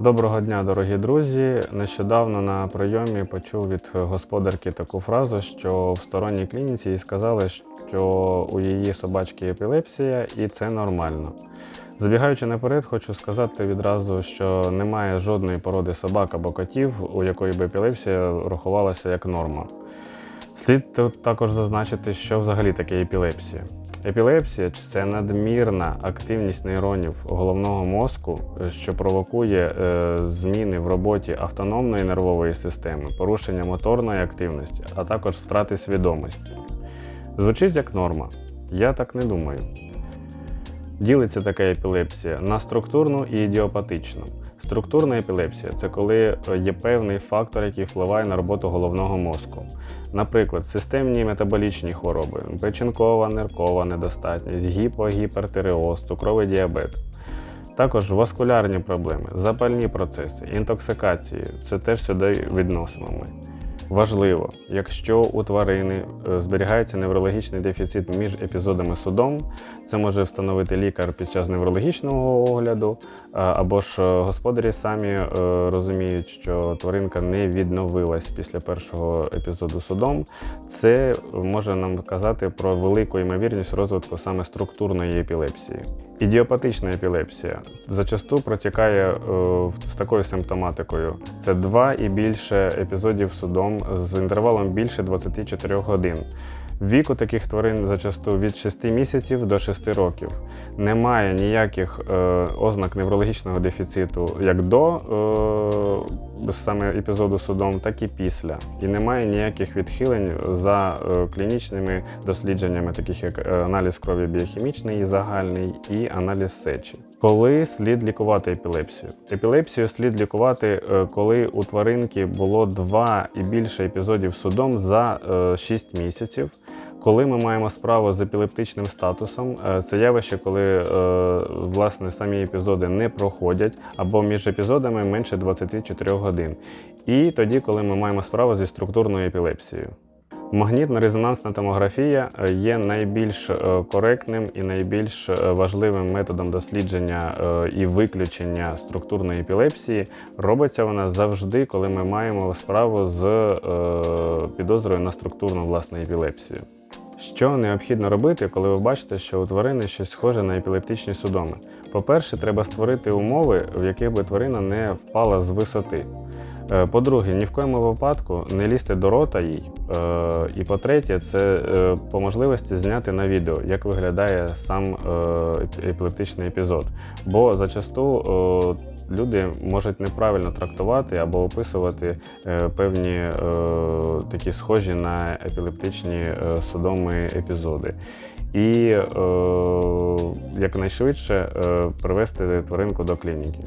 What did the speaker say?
Доброго дня, дорогі друзі. Нещодавно на прийомі почув від господарки таку фразу, що в сторонній клініці їй сказали, що у її собачки епілепсія, і це нормально. Забігаючи наперед, хочу сказати відразу, що немає жодної породи собак або котів, у якої б епілепсія рахувалася як норма. Слід також зазначити, що взагалі таке епілепсія. Епілепсія це надмірна активність нейронів головного мозку, е, що провокує е, зміни в роботі автономної нервової системи, порушення моторної активності, а також втрати свідомості. Звучить як норма. Я так не думаю. Ділиться така епілепсія на структурну і ідіопатичну. Структурна епілепсія це коли е, є певний фактор, який впливає на роботу головного мозку. Наприклад, системні метаболічні хвороби, печінкова, ниркова недостатність, гіпогіпертиреоз, цукровий діабет. Також васкулярні проблеми, запальні процеси, інтоксикації це теж сюди відносимо ми. Важливо, якщо у тварини е, зберігається неврологічний дефіцит між епізодами судом, це може встановити лікар під час неврологічного огляду, або ж е, господарі самі е, розуміють, що тваринка не відновилась після першого епізоду судом. Це може нам казати про велику ймовірність розвитку саме структурної епілепсії. Ідіопатична епілепсія зачасту протікає з такою симптоматикою: це два і більше епізодів судом з інтервалом більше 24 годин. Вік у таких тварин зачасту від 6 місяців до 6 років. Немає ніяких е, ознак неврологічного дефіциту як до е, саме епізоду судом, так і після. І немає ніяких відхилень за е, клінічними дослідженнями, таких як е, аналіз крові біохімічний загальний, і аналіз сечі. Коли слід лікувати епілепсію? Епілепсію слід лікувати, е, коли у тваринки було два і більше епізодів судом за е, 6 місяців. Коли ми маємо справу з епілептичним статусом, е, це явище, коли е, власне самі епізоди не проходять або між епізодами менше 24 годин. І тоді, коли ми маємо справу зі структурною епілепсією. Магнітно-резонансна томографія е, є найбільш коректним і найбільш важливим методом дослідження і виключення структурної епілепсії. Робиться вона завжди, коли ми маємо справу з підозрою на структурну власне епілепсію. Що необхідно робити, коли ви бачите, що у тварини щось схоже на епілептичні судоми? По-перше, треба створити умови, в яких би тварина не впала з висоти. Е, По-друге, ні в коєму випадку не лізти до рота їй. Е, І по-третє, це е, по можливості зняти на відео, як виглядає сам епілептичний епізод. Бо зачасту люди можуть неправильно трактувати або описувати е, певні е, такі схожі на епілептичні е, судоми епізоди. І якнайшвидше привести тваринку до клініки.